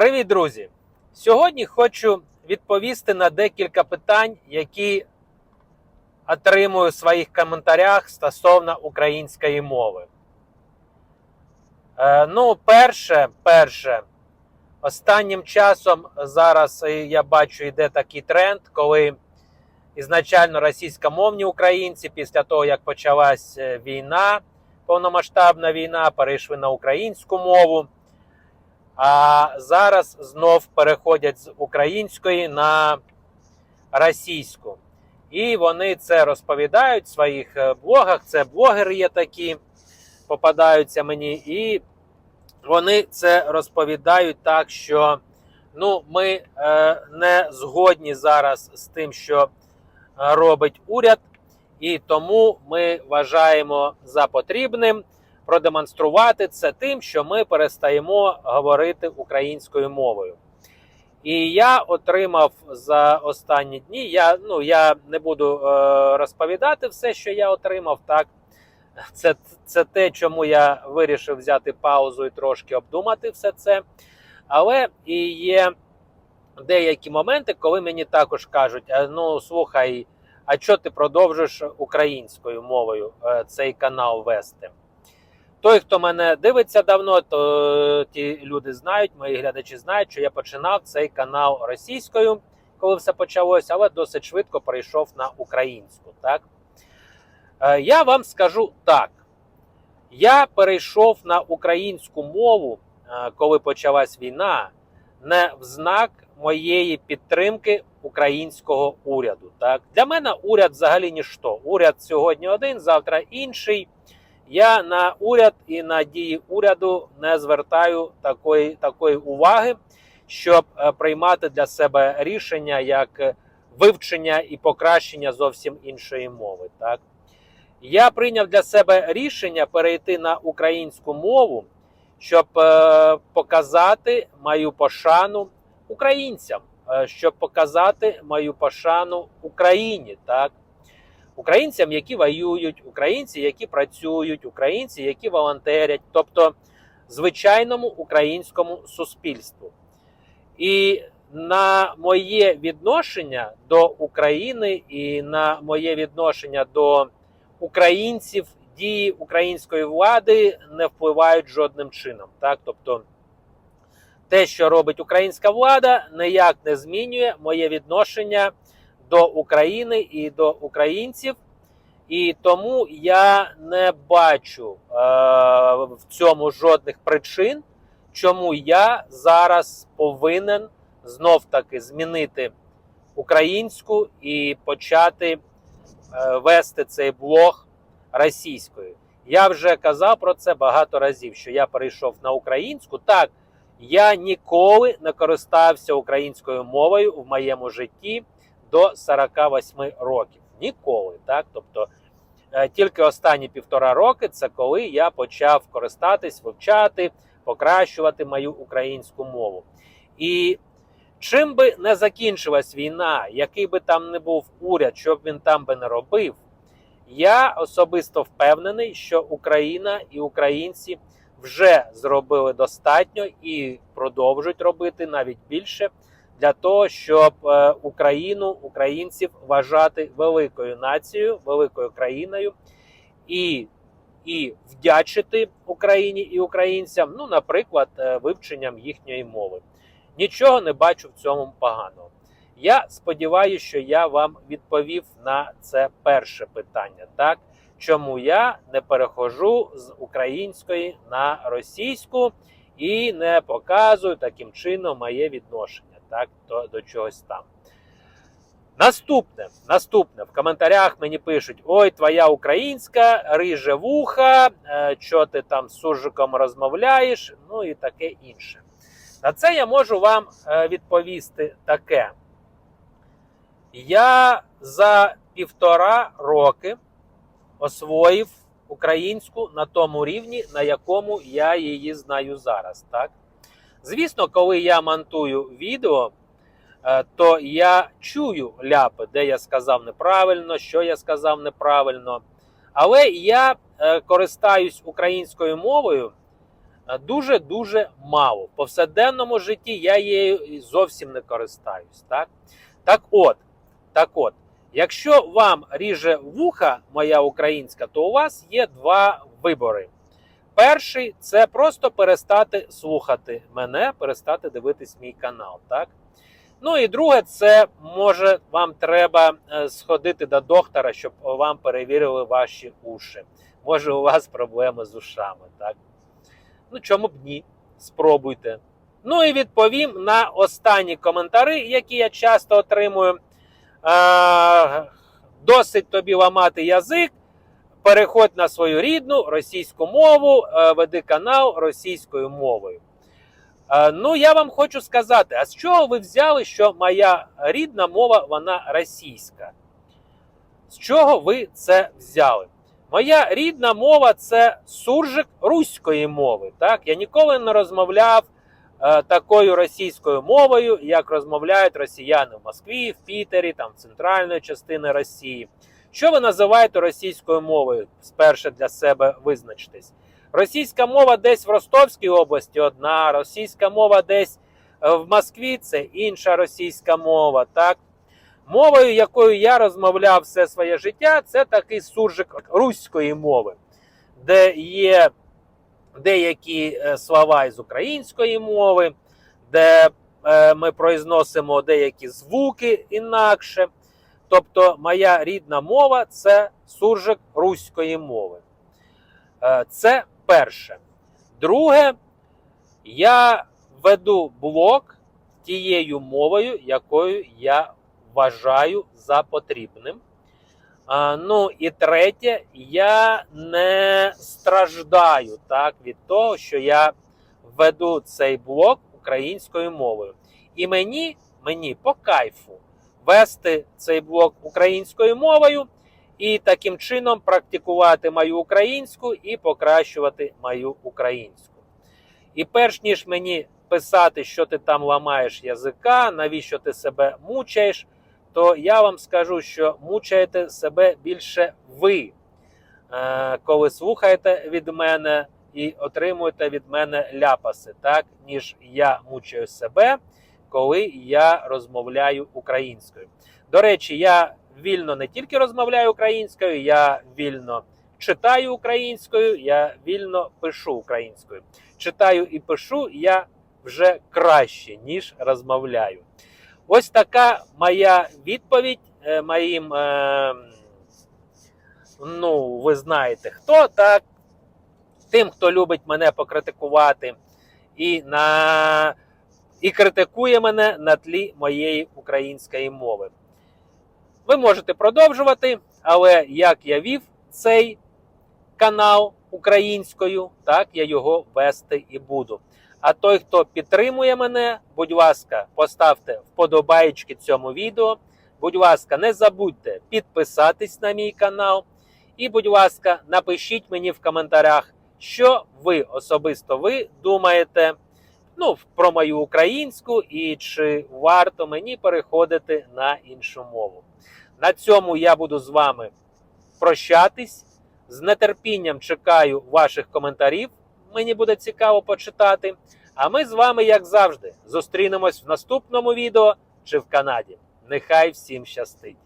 Привіт, друзі! Сьогодні хочу відповісти на декілька питань, які отримую в своїх коментарях стосовно української мови. Е, ну, перше, перше, останнім часом зараз е, я бачу йде такий тренд, коли ізначально російськомовні українці, після того як почалась е, війна, повномасштабна війна, перейшли на українську мову. А зараз знов переходять з української на російську. І вони це розповідають в своїх е, блогах. Це блогери є такі, попадаються мені, і вони це розповідають так, що ну, ми е, не згодні зараз з тим, що е, робить уряд, і тому ми вважаємо за потрібним продемонструвати це тим, що ми перестаємо говорити українською мовою. І я отримав за останні дні. Я ну я не буду е, розповідати все, що я отримав. Так це, це те, чому я вирішив взяти паузу і трошки обдумати все це. Але і є деякі моменти, коли мені також кажуть: ну слухай, а що ти продовжуєш українською мовою е, цей канал вести? Той, хто мене дивиться давно, то ті люди знають, мої глядачі знають, що я починав цей канал російською, коли все почалося, але досить швидко перейшов на українську. Так? Е, Я вам скажу так: я перейшов на українську мову, е, коли почалась війна, не в знак моєї підтримки українського уряду. Так? Для мене уряд взагалі ніщо. Уряд сьогодні один, завтра інший. Я на уряд і на дії уряду не звертаю такої такої уваги, щоб е, приймати для себе рішення як вивчення і покращення зовсім іншої мови. Так я прийняв для себе рішення перейти на українську мову, щоб е, показати мою пошану українцям, е, щоб показати мою пошану Україні. Так українцям, які воюють, українці, які працюють, українці, які волонтерять, тобто звичайному українському суспільству. І на моє відношення до України і на моє відношення до українців дії української влади не впливають жодним чином. Так, тобто. Те, що робить українська влада, ніяк не змінює моє відношення до України і до українців, і тому я не бачу е, в цьому жодних причин, чому я зараз повинен знов таки змінити українську і почати е, вести цей блог російською. Я вже казав про це багато разів, що я перейшов на українську. Так, я ніколи не користався українською мовою в моєму житті до 48 років. Ніколи. так? Тобто е, тільки останні півтора роки це коли я почав користатись, вивчати, покращувати мою українську мову. І чим би не закінчилась війна, який би там не був уряд, що б він там би не робив, я особисто впевнений, що Україна і українці вже зробили достатньо і продовжують робити навіть більше для того, щоб е, Україну, українців вважати великою нацією, великою країною і і вдячити Україні і українцям, ну, наприклад, е, вивченням їхньої мови. Нічого не бачу в цьому поганого. Я сподіваюся, що я вам відповів на це перше питання. Так, чому я не перехожу з української на російську і не показую таким чином моє відношення так, до, до чогось там. Наступне, наступне, в коментарях мені пишуть: ой, твоя українська, риже вуха, е, що ти там з суржиком розмовляєш, ну і таке інше. На це я можу вам е, відповісти таке. Я за півтора роки освоїв українську на тому рівні, на якому я її знаю зараз. Так? Звісно, коли я монтую відео, е, то я чую ляпи, де я сказав неправильно, що я сказав неправильно. Але я е, користаюсь українською мовою дуже дуже мало. В повсякденному житті я її зовсім не користаюсь. Так, так от, так от, якщо вам ріже вуха моя українська, то у вас є два вибори. Перший це просто перестати слухати мене, перестати дивитись мій канал. Так? Ну і друге, це може вам треба е, сходити до доктора, щоб вам перевірили ваші уші. Може, у вас проблеми з ушами, так? Ну, чому б ні? Спробуйте. Ну і відповім на останні коментари, які я часто отримую. Е, досить тобі ламати язик. Переходь на свою рідну російську мову, е, веди канал російською мовою. Е, Ну, я вам хочу сказати, а з чого ви взяли, що моя рідна мова вона російська? З чого ви це взяли? Моя рідна мова це суржик руської мови. Так? Я ніколи не розмовляв е, такою російською мовою, як розмовляють росіяни в Москві, в Пітері, там, в центральної частини Росії. Що ви називаєте російською мовою? Спершу для себе визначтесь. Російська мова десь в Ростовській області одна, російська мова десь е, в Москві це інша російська мова. Так? Мовою, якою я розмовляв все своє життя, це такий суржик руської мови, де є деякі е, слова із української мови, де е, ми произносимо деякі звуки інакше. Тобто, моя рідна мова це суржик руської мови. Е, Це перше. Друге, я веду блог тією мовою, якою я вважаю за потрібним. Ну і третє, я не страждаю так, від того, що я веду цей блог українською мовою. І мені, мені по кайфу вести цей блог українською мовою і таким чином практикувати мою українську і покращувати мою українську. І перш ніж мені писати, що ти там ламаєш язика, навіщо ти себе мучаєш, то я вам скажу, що мучаєте себе більше ви, е, коли слухаєте від мене і отримуєте від мене ляпаси, так, ніж я мучаю себе, коли я розмовляю українською. До речі, я вільно не тільки розмовляю українською, я вільно читаю українською, я вільно пишу українською. Читаю і пишу я вже краще, ніж розмовляю. Ось така моя відповідь е, моїм, е, ну, ви знаєте хто, так, тим, хто любить мене покритикувати і на і критикує мене на тлі моєї української мови. Ви можете продовжувати, але як я вів цей канал українською, так я його вести і буду. А той, хто підтримує мене, будь ласка, поставте вподобаєчки цьому відео. Будь ласка, не забудьте підписатись на мій канал. І, будь ласка, напишіть мені в коментарях, що ви особисто ви думаєте ну, про мою українську і чи варто мені переходити на іншу мову. На цьому я буду з вами прощатись. З нетерпінням чекаю ваших коментарів. Мені буде цікаво почитати. А ми з вами, як завжди, зустрінемось в наступному відео чи в Канаді. Нехай всім щастить!